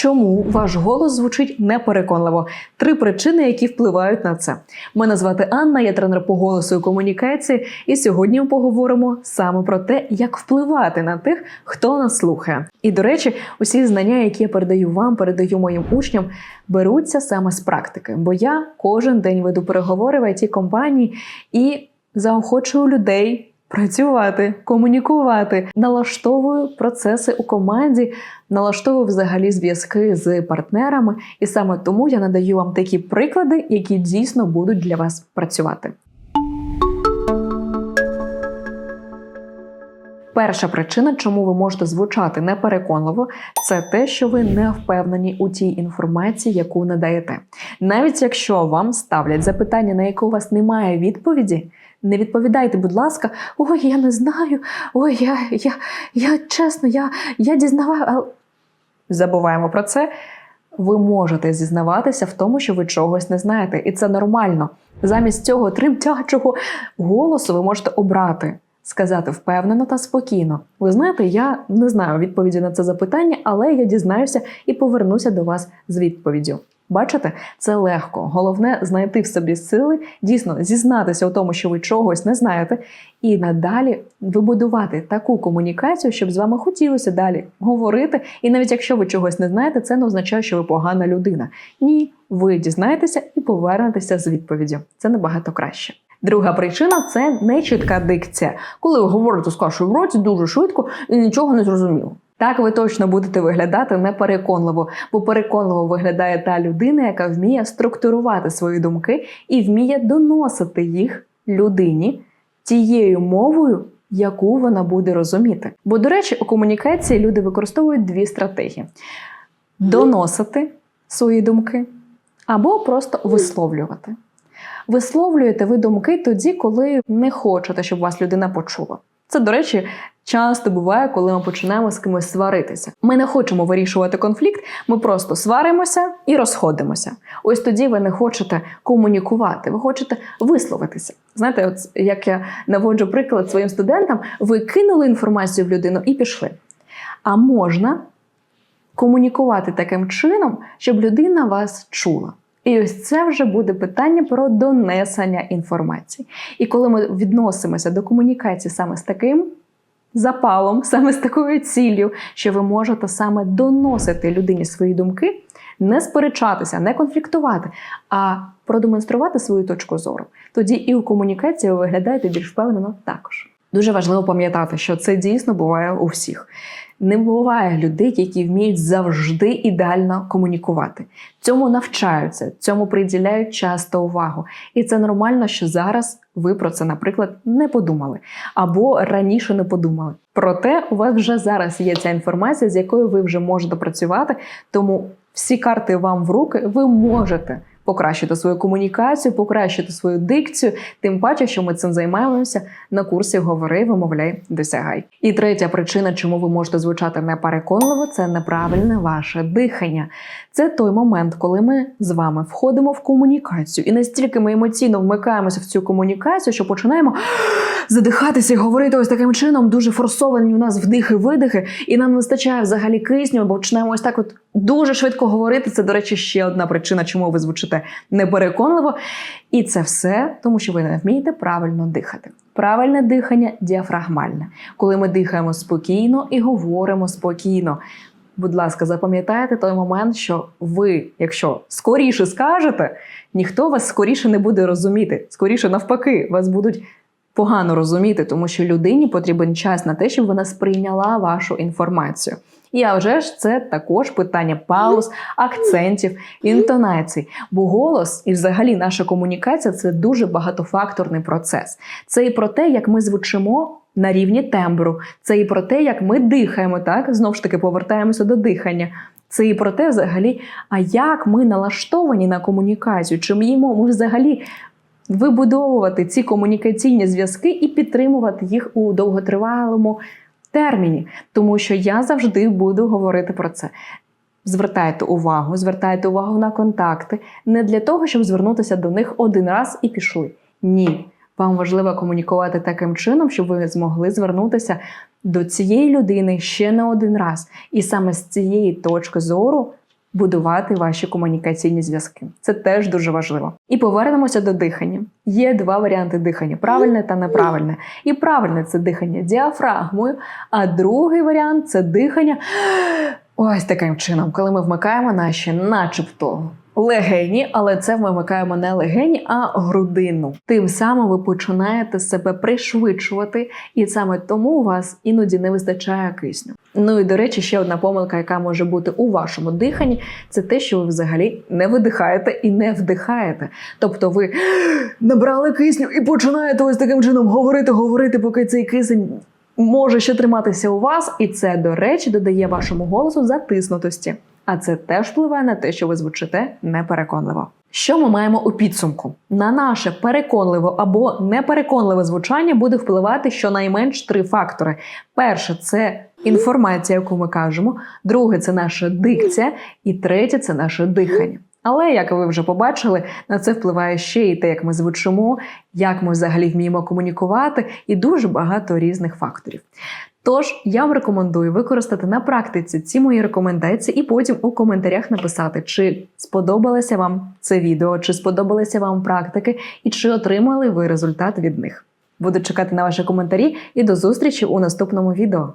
Чому ваш голос звучить непереконливо? Три причини, які впливають на це. Мене звати Анна, я тренер по голосу і комунікації, і сьогодні ми поговоримо саме про те, як впливати на тих, хто нас слухає. І до речі, усі знання, які я передаю вам, передаю моїм учням, беруться саме з практики. Бо я кожен день веду переговори в it компанії і заохочую людей. Працювати, комунікувати, налаштовую процеси у команді, налаштовую взагалі зв'язки з партнерами, і саме тому я надаю вам такі приклади, які дійсно будуть для вас працювати. Перша причина, чому ви можете звучати непереконливо, це те, що ви не впевнені у тій інформації, яку надаєте. Навіть якщо вам ставлять запитання, на яке у вас немає відповіді. Не відповідайте, будь ласка, ой, я не знаю, ой, я я, я чесно, я я дізнаваю. Забуваємо про це. Ви можете зізнаватися в тому, що ви чогось не знаєте, і це нормально. Замість цього тремтячого голосу ви можете обрати, сказати впевнено та спокійно. Ви знаєте, я не знаю відповіді на це запитання, але я дізнаюся і повернуся до вас з відповіддю. Бачите, це легко. Головне знайти в собі сили, дійсно зізнатися у тому, що ви чогось не знаєте, і надалі вибудувати таку комунікацію, щоб з вами хотілося далі говорити. І навіть якщо ви чогось не знаєте, це не означає, що ви погана людина. Ні, ви дізнаєтеся і повернетеся з відповіддю. Це набагато краще. Друга причина це нечітка дикція, коли ви говорите з кашою в роті дуже швидко і нічого не зрозуміло. Так ви точно будете виглядати непереконливо, бо переконливо виглядає та людина, яка вміє структурувати свої думки і вміє доносити їх людині тією мовою, яку вона буде розуміти. Бо, до речі, у комунікації люди використовують дві стратегії: доносити свої думки або просто висловлювати. Висловлюєте ви думки тоді, коли не хочете, щоб вас людина почула. Це, до речі, часто буває, коли ми починаємо з кимось сваритися. Ми не хочемо вирішувати конфлікт, ми просто сваримося і розходимося. Ось тоді ви не хочете комунікувати, ви хочете висловитися. Знаєте, от як я наводжу приклад своїм студентам, ви кинули інформацію в людину і пішли. А можна комунікувати таким чином, щоб людина вас чула. І ось це вже буде питання про донесення інформації. І коли ми відносимося до комунікації саме з таким запалом, саме з такою ціллю, що ви можете саме доносити людині свої думки, не сперечатися, не конфліктувати, а продемонструвати свою точку зору. Тоді і у комунікації ви виглядаєте більш впевнено також. Дуже важливо пам'ятати, що це дійсно буває у всіх. Не буває людей, які вміють завжди ідеально комунікувати. Цьому навчаються, цьому приділяють часто увагу. І це нормально, що зараз ви про це, наприклад, не подумали або раніше не подумали. Проте у вас вже зараз є ця інформація, з якою ви вже можете працювати. Тому всі карти вам в руки, ви можете покращити свою комунікацію, покращити свою дикцію, тим паче, що ми цим займаємося на курсі Говори, вимовляй, досягай. І третя причина, чому ви можете звучати непереконливо, це неправильне ваше дихання. Це той момент, коли ми з вами входимо в комунікацію, і настільки ми емоційно вмикаємося в цю комунікацію, що починаємо задихатися і говорити ось таким чином, дуже форсовані у нас вдихи-видихи, і нам вистачає взагалі кисню, бо починаємо ось так, от дуже швидко говорити. Це, до речі, ще одна причина, чому ви звучите непереконливо. І це все, тому що ви не вмієте правильно дихати. Правильне дихання діафрагмальне, коли ми дихаємо спокійно і говоримо спокійно. Будь ласка, запам'ятайте той момент, що ви, якщо скоріше скажете, ніхто вас скоріше не буде розуміти. Скоріше навпаки, вас будуть погано розуміти, тому що людині потрібен час на те, щоб вона сприйняла вашу інформацію. І а вже ж це також питання пауз, акцентів, інтонацій. Бо голос і взагалі наша комунікація це дуже багатофакторний процес. Це і про те, як ми звучимо. На рівні тембру, це і про те, як ми дихаємо, так знову ж таки повертаємося до дихання. Це і про те, взагалі, а як ми налаштовані на комунікацію, чи вміємо ми взагалі вибудовувати ці комунікаційні зв'язки і підтримувати їх у довготривалому терміні, тому що я завжди буду говорити про це. Звертайте увагу, звертайте увагу на контакти не для того, щоб звернутися до них один раз і пішли. Ні. Вам важливо комунікувати таким чином, щоб ви змогли звернутися до цієї людини ще не один раз. І саме з цієї точки зору будувати ваші комунікаційні зв'язки. Це теж дуже важливо. І повернемося до дихання. Є два варіанти дихання: правильне та неправильне. І правильне це дихання діафрагмою, а другий варіант це дихання ось таким чином, коли ми вмикаємо наші, начебто. Легені, але це ми вмикаємо не легені, а грудину. Тим самим ви починаєте себе пришвидшувати, і саме тому у вас іноді не вистачає кисню. Ну і до речі, ще одна помилка, яка може бути у вашому диханні, це те, що ви взагалі не видихаєте і не вдихаєте. Тобто ви набрали кисню і починаєте ось таким чином говорити, говорити, поки цей кисень. Може ще триматися у вас, і це, до речі, додає вашому голосу затиснутості. А це теж впливає на те, що ви звучите непереконливо. Що ми маємо у підсумку? На наше переконливе або непереконливе звучання буде впливати щонайменш три фактори: перше це інформація, яку ми кажемо, друге це наша дикція, і третє це наше дихання. Але як ви вже побачили, на це впливає ще і те, як ми звучимо, як ми взагалі вміємо комунікувати, і дуже багато різних факторів. Тож я вам рекомендую використати на практиці ці мої рекомендації і потім у коментарях написати, чи сподобалося вам це відео, чи сподобалися вам практики, і чи отримали ви результат від них. Буду чекати на ваші коментарі і до зустрічі у наступному відео.